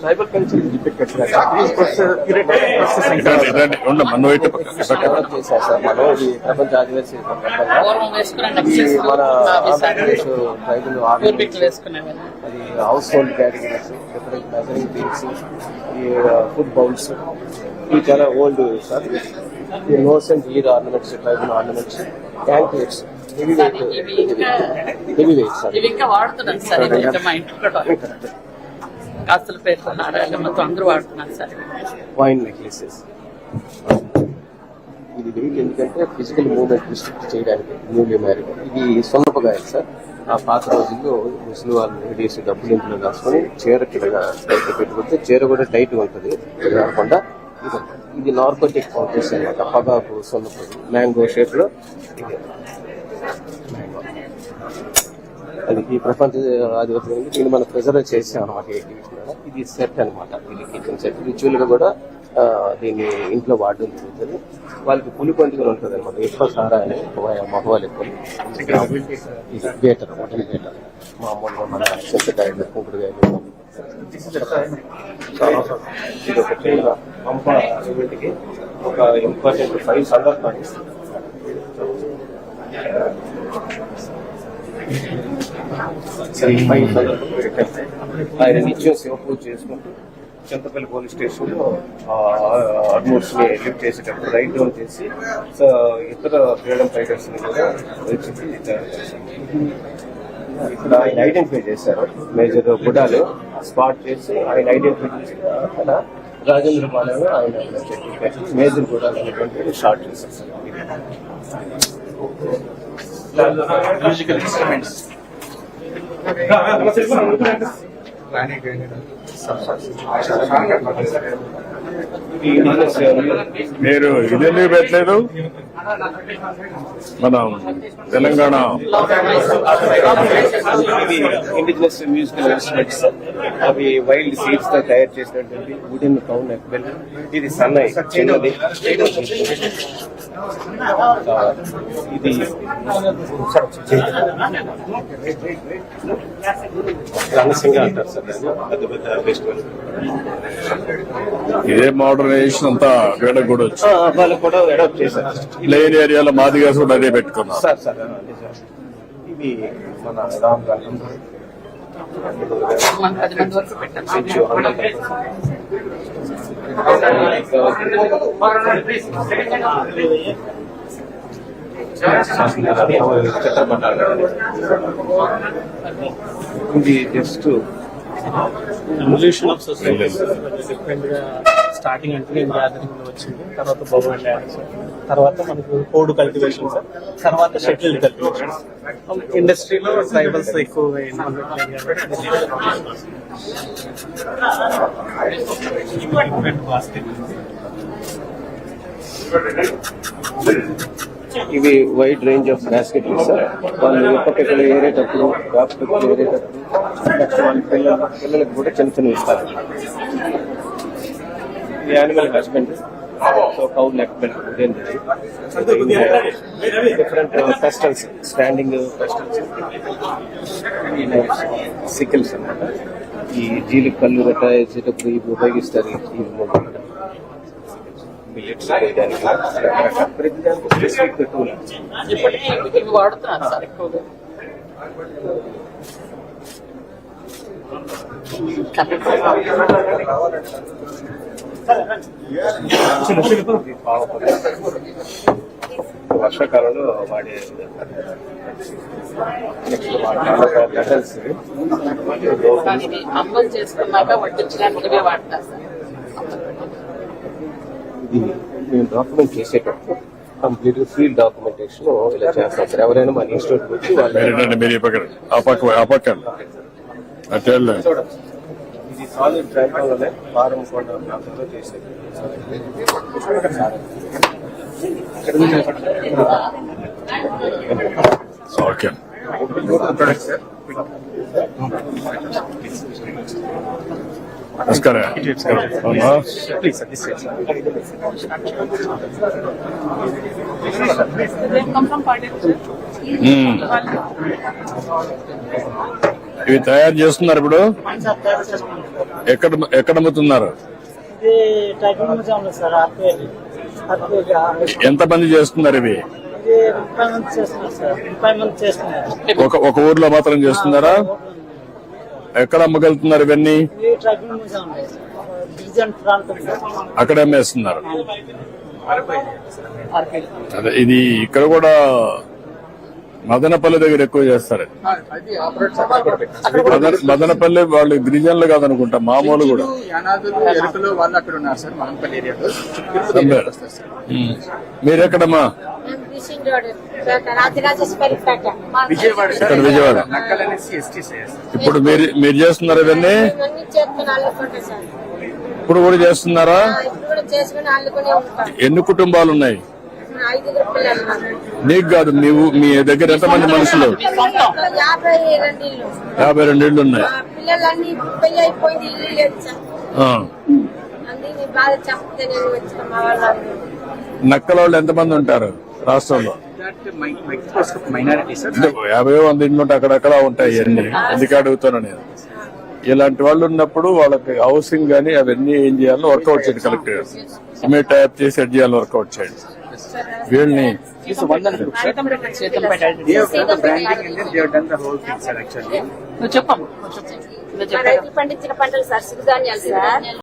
Tribal culture చేశారు sir మనం ఇది ప్రపంచ ఆదివాసీ ఈ మన ఆంధ్రప్రదేశ్ ట్రైబల్ అది house hold categories different measuring things ఈ ఫుడ్ బౌల్స్ ఇవి చాలా ఓల్డ్ సార్ ఈ notes and ear ornaments tribal ornaments weight ఇవి ఇంకా వాడుతున్నాను సార్ ఇంకా మా ఇంట్లో కూడా కాస్తుల పేరుతో అందరూ వాడుతున్నారు సార్. వైన్ నెక్లెసెస్ ఇది వెయిట్ ఎందుకంటే ఫిజికల్ మూవ్మెంట్ రిస్ట్రిక్ట్ చేయడానికి న్యూలీ మ్యారీడ్ ఇది సొన్నపగాయలు సార్. ఆ పాత రోజుల్లో ముసలి వాళ్ళు లేడీస్ డబ్బులు ఇంట్లో కాసుకొని చీర కింద టైట్ పెట్టుకుంటే చీర కూడా టైట్ ఉంటుంది. కాకుండా ఇది ఇది నార్కోటిక్ పౌడర్స్ అనమాట. పగాకు సొన్నపగ మ్యాంగో షేప్లో ఇది. అది ఈ ప్రపంచ ఆధిపత్యం ఉంది. దీన్ని మనం ప్రిజర్వ్ చేసాం అనమాట ఇది సెట్ అనమాట ఇది కిచెన్ సెట్ రిచువల్గా కూడా దీన్ని ఇంట్లో వాడడం జరుగుతుంది. వాళ్ళకి పులి పండుగ ఉంటుంది అనమాట ఎక్కువ సారా అని మగవాళ్ళు ఎక్కువ. ఇది బేటర్ మటన్ బేటర్ మామూలుగా మన చింతకాయలు కుంకుడుకాయలు ఇది ఒక పంప ఈవెంట్కి ఒక ఇంపార్టెంట్ ఫైవ్ సందర్భాన్ని సందర్భాలు. ఆయన నిత్యం శివ పూజ చేసుకుంటూ చింతపల్లి పోలీస్ స్టేషన్లో ఆల్మోస్ట్ లిఫ్ట్ చేసేటప్పుడు రైట్ డౌన్ చేసి సో ఇతర ఫ్రీడమ్ ఫైటర్స్ కూడా ఇక్కడ ఆయన ఐడెంటిఫై చేశారు మేజర్ గుడాలు స్పాట్ చేసి ఆయన ఐడెంటిఫై చేసి అక్కడ రాజేంద్ర పాలెం ఆయన మేజర్ గుడాలు అనేటువంటి షార్ట్ చేశారు. మ్యూజికల్ ఇన్స్ట్రుమెంట్స్ మీరు ఇదెందుకు పెట్టలేదు? మనం తెలంగాణ ఇండిజినస్ మ్యూజికల్ ఇన్స్ట్రుమెంట్స్ అవి వైల్డ్ సీడ్స్తో తయారు చేసినటువంటి వుడెన్ కౌన్ ఎక్బెల్ ఇది సన్నై చిన్నది ఇది రణసింగ అంటారు సార్. పెద్ద పెద్ద ఫెస్టివల్ ఇదే మోడర్నైజేషన్ అంతా వేడ కూడా వచ్చి. వాళ్ళు కూడా అడాప్ట్ చేశారు. ప్లేన్ ఏరియాలో మాదిగా కూడా అదే పెట్టుకున్నారు. Sir sir. ఇవి మన రామ్ గారు. ఇది జస్ట్ స్టార్టింగ్ అంటే గ్యాదరింగ్ వచ్చింది. తర్వాత బొమ్మన్ డ్యాన్స్ తర్వాత మనకు కోడ్ కల్టివేషన్ సార్. తర్వాత షటిల్ కల్టివేషన్ ఇండస్ట్రీలో ట్రైబల్స్ ఎక్కువ ఇవి wide range of basket sir వాళ్ళు ఎప్పటికెక్కడ ఏరేటప్పుడు ఏరేటప్పుడు వాళ్ళ పిల్లలు పిల్లలకు కూడా చిన్న చిన్న ఇస్తారు. ఇది animal husband so cow neck belt different vessels standing vessels sickles అన్నమాట ఈ జీలి కళ్ళు గట్ట వేసేటప్పుడు ఇవి ఉపయోగిస్తారు ఈ మిల్లెట్స్ ప్రతి దానికి స్పెసిఫిక్ టూల్ ఇప్పటికీ ఇవి వాడుతున్నారు సార్ ఎక్కువగా వర్షాకాలంలో వాడే నెక్స్ట్ చేసుకున్నాక వడ్డించడానికి ఇది మేము డాక్యుమెంట్ చేసేటప్పుడు కంప్లీట్ ఫీల్డ్ డాక్యుమెంటేషన్ ఇలా చేస్తాం సార్. ఎవరైనా మన ఇన్స్టిట్యూట్ వచ్చి వాళ్ళు మీరు ఆ పక్క ఆ ఇది సాలిడ్ ట్రైపాల్లోనే ఫారం కొండ ప్రాంతంలో చేసేది. ఓకే. నమస్కారం. ఇవి తయారు చేస్తున్నారు ఇప్పుడు? ఎక్కడ ఎక్కడ అమ్ముతున్నారు? ఎంత మంది చేస్తున్నారు ఇవి? ఒక ఒక ఊర్లో మాత్రం చేస్తున్నారా? ఎక్కడ అమ్మగలుగుతున్నారు ఇవన్నీ? అక్కడ అమ్మేస్తున్నారు. అదే ఇది ఇక్కడ కూడా మదనపల్లి దగ్గర ఎక్కువ చేస్తారు. మదన- మదనపల్లి వాళ్ళు గిరిజనులు కాదనుకుంటా మామూలు కూడా. యానాదులు ఎరుకలు వాళ్ళు అక్కడ ఉన్నారు సార్ మదనపల్లి ఏరియాలో. చుట్టూ సంబేర్. ఉమ్. మీరెక్కడమ్మా? పేట విజయవాడ సార్ ఇక్కడ విజయవాడ. నక్కల్ అనేసి ఎస్టీ సార్. ఇప్పుడు మీరు మీరు చేస్తున్నారు ఇవన్నీ? ఇప్పుడు కూడా చేస్తున్నారా? ఎన్ని కుటుంబాలు ఉన్నాయి? ఐదుగురు పిల్లలు నాకు. కాదు నీవు మీ దగ్గర ఎంతమంది మనుషులు? యాభై రెండు ఇళ్ళు ఉన్నాయి. అన్ని నక్కల వాళ్ళు ఎంతమంది ఉంటారు రాష్ట్రంలో? యాభై వంద ఇండ్లు ఉంటే అక్కడక్కడ ఉంటాయి ఇవన్నీ. ఎందుకు అడుగుతాను నేను? ఇలాంటి వాళ్ళు ఉన్నప్పుడు వాళ్ళకి హౌసింగ్ గానీ అవన్నీ ఏం చేయాలో వర్కౌట్ చేయండి కలెక్టర్ సిమెంట్ ట్యాప్ చేసి సెట్ చేయాలి వర్కౌట్ చేయండి వీళ్ళని Seethampeta Seethampeta they have done the branding and they have done the whole thing sir actually నువ్వు చెప్పమ్మా నువ్వు చెప్పు. నువ్వు మా చెప్పు. రైతులు పండించిన పంటలు సార్ సిరిధాన్యాలు సార్